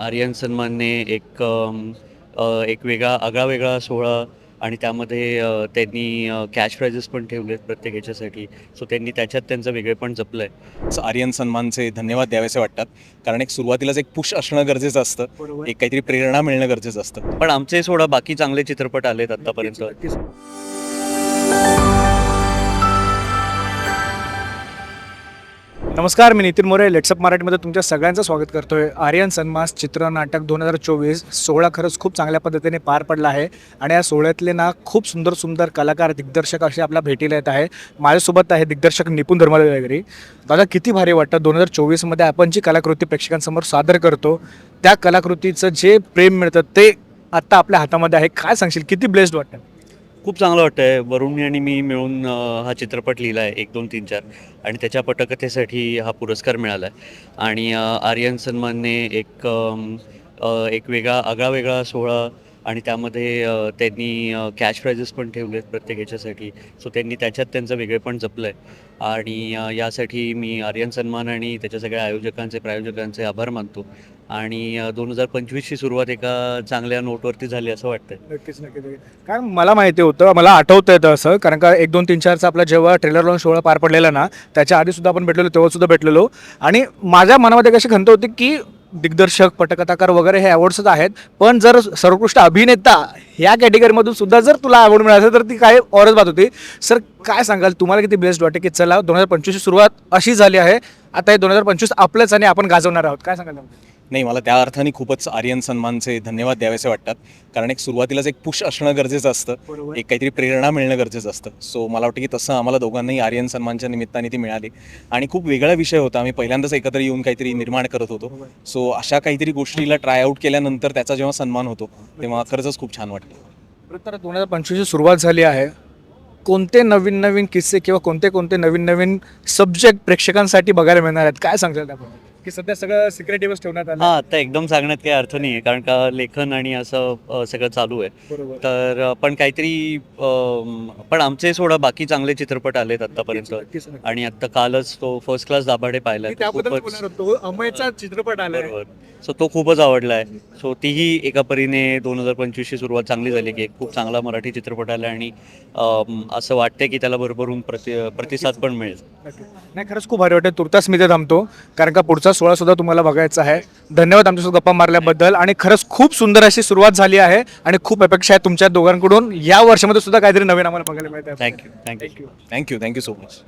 आर्यन सन्मानने एक अ, एक वेगळा आगळा वेगळा सोहळा आणि त्यामध्ये अ, त्यांनी कॅश प्राइजेस पण ठेवलेत प्रत्येक ह्याच्यासाठी सो त्यांनी त्याच्यात त्यांचं वेगळेपण जपलं आहे आर्यन सन्मानचे धन्यवाद द्यावेसे वाटतात. कारण एक सुरुवातीलाच एक पुश असणं गरजेचं असतं. एक काहीतरी प्रेरणा मिळणं गरजेचं असतं. पण आमचे सोडा बाकी चांगले चित्रपट आलेत आत्तापर्यंत नमस्कार मी नितीन मोरे. लेट्सअप मराठीमध्ये तुमच्या सगळ्यांचं स्वागत करतोय. आर्यन सन्मास चित्रनाटक दोन हजार चोवीस सोहळा खरंच खूप चांगल्या पद्धतीने पार पडला आहे आणि या सोहळ्यातले ना खूप सुंदर सुंदर कलाकार दिग्दर्शक असे आपल्या भेटीला येत आहे माझ्यासोबत आहे दिग्दर्शक निपुण धर्मालय वगैरे. दादा किती भारी वाटतं दोन हजार चोवीसमध्ये आपण जी कलाकृती प्रेक्षकांसमोर सादर करतो त्या कलाकृतीचं जे प्रेम मिळतं ते आत्ता आपल्या हातामध्ये आहे. काय सांगशील? किती ब्लेस्ड वाटतं? खूप चांगलं वाटतं आहे वरुणी आणि मी मिळून हा चित्रपट लिहिला आहे एक दोन तीन चार. आणि त्याच्या पटकथेसाठी हा पुरस्कार मिळाला आहे आणि आर्यन सन्मानने एक एक वेगळा आगळा वेगळा सोहळा आणि त्यामध्ये त्यांनी कॅश प्राइजेस पण ठेवले आहेत प्रत्येक याच्यासाठी सो त्यांनी त्याच्यात त्यांचं वेगळेपण जपलं आहे आणि यासाठी मी आर्यन सन्मान आणि त्याच्या सगळ्या आयोजकांचे प्रायोजकांचे आभार मानतो. आणि दोन हजार पंचवीसची सुरुवात एका चांगल्या नोटवरती झाली असं वाटतंय. नक्कीच नक्कीच नक्कीच. कारण मला माहिती होतं मला आठवतं येतं असं कारण का एक दोन तीन चारचा आपला जेव्हा ट्रेलर लॉन्च सोहळा पार पडलेला ना त्याच्या आधी सुद्धा आपण भेटलेलो तेव्हा सुद्धा भेटलेलो. आणि माझ्या मनामध्ये कशी खंत होती की दिग्दर्शक पटकथाकार वगैरे हे अवॉर्ड्सच आहेत. पण जर सर्वोत्कृष्ट अभिनेता ह्या कॅटेगरीमधून सुद्धा जर तुला अवॉर्ड मिळालं तर ती काय औरच बात होती. सर काय सांगाल? तुम्हाला किती बेस्ट वाटते की चला दोन हजार पंचवीसची सुरुवात अशी झाली आहे. आता हे दोन हजार पंचवीस आपलंच आणि आपण गाजवणार आहोत. काय सांगाल नाही मला त्या अर्थाने खूपच आर्यन सन्मानचे धन्यवाद द्यावेसे वाटतात. कारण एक सुरुवातीलाच एक पुश असणं गरजेचं असतं. एक काहीतरी प्रेरणा मिळणं गरजेचं असतं. सो मला वाटतं की तसं आम्हाला दोघांनाही आर्यन सन्मानच्या निमित्ताने ती मिळाली. आणि खूप वेगळा विषय होता. आम्ही पहिल्यांदाच एकत्र येऊन काहीतरी निर्माण करत होतो. सो अशा काहीतरी गोष्टीला ट्राय आऊट केल्यानंतर त्याचा जेव्हा सन्मान होतो तेव्हा खरंच खूप छान वाटतं तर दोन हजार पंचवीसची सुरुवात झाली आहे. कोणते नवीन नवीन किस्से किंवा कोणते कोणते नवीन नवीन सब्जेक्ट प्रेक्षकांसाठी बघायला मिळणार आहेत? काय सांगताल आपण की सध्या सगळं सिक्रेटिव्हच ठेवण्यात आलं. हा आता एकदम सांगण्यात काही अर्थ नाही आहे कारण का लेखन आणि असं अ, सगळं चालू आहे. बरोबर. तर पण काहीतरी अम, पण आमचे सोडा बाकी चांगले चित्रपट आलेत आतापर्यंत नक्कीच, नक्कीच. आणि आता कालच तो फर्स्ट क्लास दाभाडे पाहिला मी त्याबद्दल बोलणार होतो. अमयचा चित्रपट आलाय. बरोबर. सो तो खूपच आवडला आहे. सो तीही एका परीने दोन हजार पंचवीसची सुरुवात चांगली झाली की एक खूप चांगला मराठी चित्रपट आला आणि अम, असं वाटतंय की त्याला भरभरून प्रति प्रतिसाद पण मिळेल. नाही खरंच खूप भारी वाटतं तुर्तास मी ते थांबतो कारण का पुढचा सोहळा सुद्धा तुम्हाला बघायचा आहे. धन्यवाद आमच्यासोबत गप्पा मारल्याबद्दल आणि खरंच खूप सुंदर अशी सुरुवात झाली आहे आणि खूप अपेक्षा आहे तुमच्या दोघांकडून. या वर्षामध्ये सुद्धा काहीतरी नवीन आम्हाला बघायला मिळत आहे thank you thank you thank you thank you so much